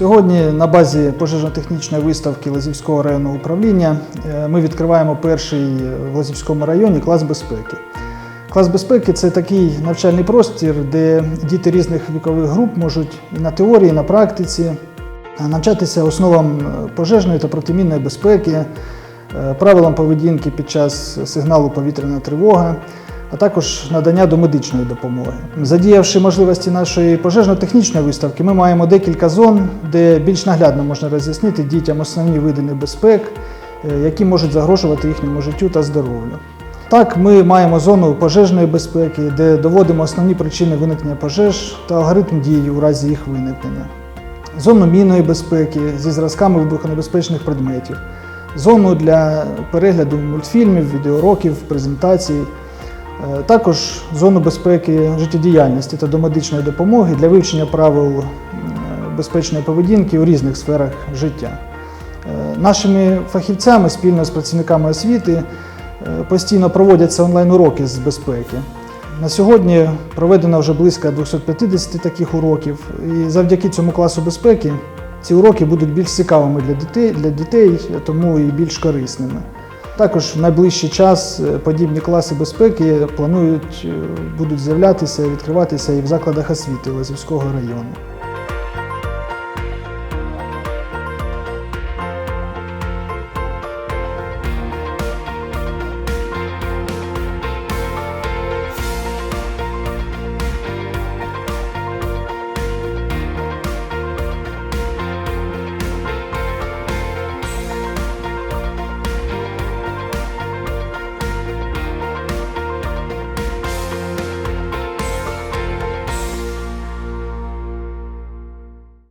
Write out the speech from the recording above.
Сьогодні на базі пожежно-технічної виставки Лазівського районного управління е, ми відкриваємо перший в Лазівському районі клас безпеки. Клас безпеки це такий навчальний простір, де діти різних вікових груп можуть і на теорії, і на практиці е, навчатися основам е, пожежної та протимінної безпеки, е, правилам поведінки під час сигналу повітряна тривога, а також надання домедичної допомоги. Задіявши можливості нашої пожежно-технічної виставки, ми маємо декілька зон, де більш наглядно можна роз'яснити дітям основні види небезпек, е, які можуть загрожувати їхньому життю та здоров'ю. Так, ми маємо зону пожежної безпеки, де доводимо основні причини виникнення пожеж та алгоритм дій у разі їх виникнення. Зону мінної безпеки зі зразками вибухонебезпечних предметів, зону для перегляду мультфільмів, відеоуроків, презентацій, також зону безпеки життєдіяльності та домедичної допомоги для вивчення правил е, безпечної поведінки у різних сферах життя. Е, Нашими фахівцями спільно з працівниками освіти е, постійно проводяться онлайн-уроки з безпеки. На сьогодні проведено вже близько 250 таких уроків, і завдяки цьому класу безпеки ці уроки будуть більш цікавими для дітей, для дітей тому і більш корисними. Також в найближчий час е, подібні класи безпеки планують е, будуть з'являтися і відкриватися і в закладах освіти Лазівського району.